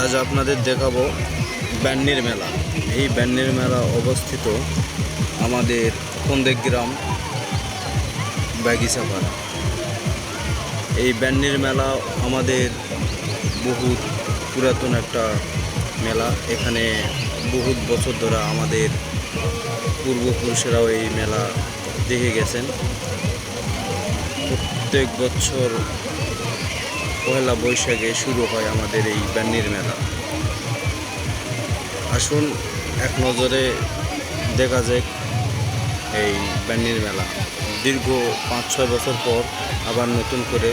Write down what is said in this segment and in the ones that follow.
আজ আপনাদের দেখাবো ব্যান্নির মেলা। এই ব্যান্নির মেলা অবস্থিত আমাদের কন্দেক গ্রাম বাগিচাপাড়া এই ব্যান্নির মেলা আমাদের বহুত পুরাতন একটা মেলা। এখানে বহুত বছর ধরে আমাদের পূর্বপুরুষেরাও এই মেলা দেখে গেছেন। প্রত্যেক বছর পয়লা বৈশাখে শুরু হয় আমাদের এই ব্যান্নির মেলা। আসুন, এক নজরে দেখা যাক এই ব্যান্নির মেলা। দীর্ঘ পাঁচ ছয় বছর পর আবার নতুন করে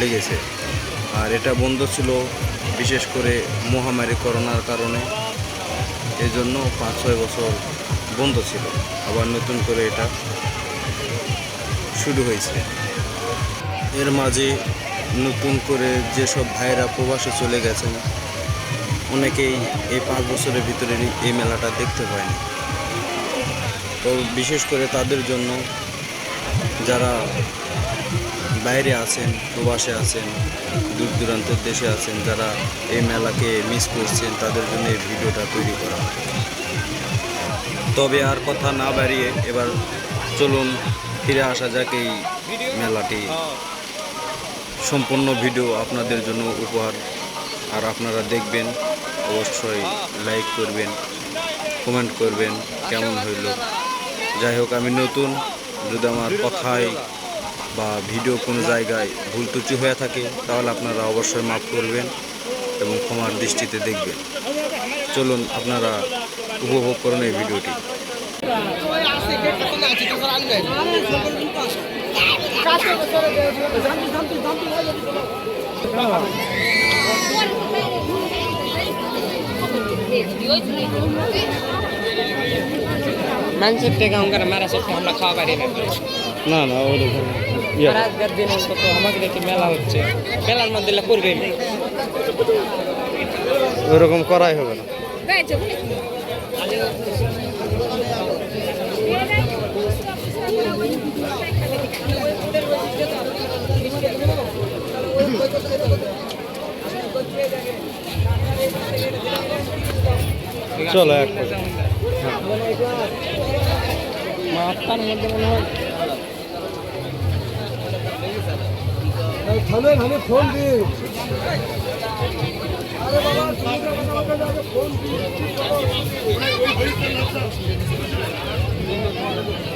লেগেছে। আর এটা বন্ধ ছিল বিশেষ করে মহামারী করোনার কারণে। এই জন্য পাঁচ ছয় বছর বন্ধ ছিল। আবার নতুন করে এটা শুরু হয়েছে। এর মাঝে নতুন করে যেসব ভাইরা প্রবাসে চলে গেছেন, অনেকেই এই পাঁচ বছরের ভিতরে এই মেলাটা দেখতে পায়নি। তো বিশেষ করে তাদের জন্য যারা বাইরে আছেন, প্রবাসে আছেন দূর দূরান্তের দেশে আছেন, যারা এই মেলাকে মিস করছেন, তাদের জন্য এই ভিডিওটা তৈরি করা। তবে আর কথা না বাড়িয়ে এবার চলুন, ফিরে আসা যাক এই মেলাটি। সম্পূর্ণ ভিডিও আপনাদের জন্য উপহার। আর আপনারা দেখবেন, অবশ্যই লাইক করবেন কমেন্ট করবেন কেমন হইল। যাই হোক, আমি নতুন, যদি আমার কথায় বা ভিডিও কোনো জায়গায় ভুল ত্রুটি হয়ে থাকে, তাহলে আপনারা অবশ্যই মাফ করবেন এবং ক্ষমার দৃষ্টিতে দেখবেন। চলুন, আপনারা উপভোগ করুন এই ভিডিওটি। মানুষের থেকে আমরা মেরা সত্যি আমরা খাওয়া পারি না না না ওরকম রাতদের দিন অন্তত আমাকে দেখি। মেলা হচ্ছে মেলার মধ্যে করবে ওরকম করাই হবে না। চলো এক মাথার মধ্যে মনে হয় থামে থামে ফোন দি আচ্ছা আচ্ছা Yaku,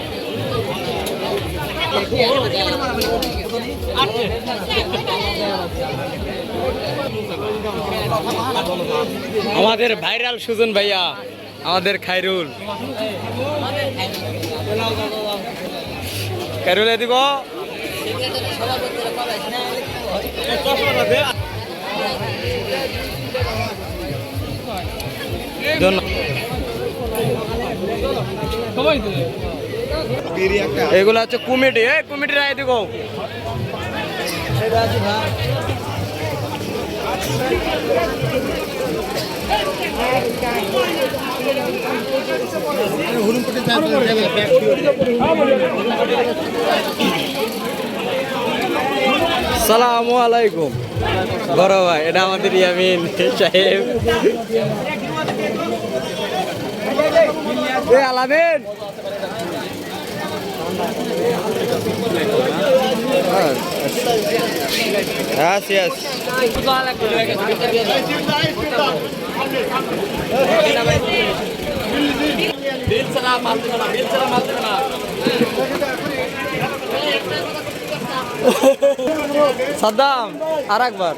আমাদের ভাইরাল সুজন ভাইয়া আমাদের খাইরুল। খাইরুলে দিব। এগুলো হচ্ছে কমিটি। এ কমিটি রায় দিব সালামু আলাইকুম। বড় ভাই, এটা আমাদের ইয়ামিন সাহেব। এ আলামিন। Yes, yes. সাদ্দাম আর একবার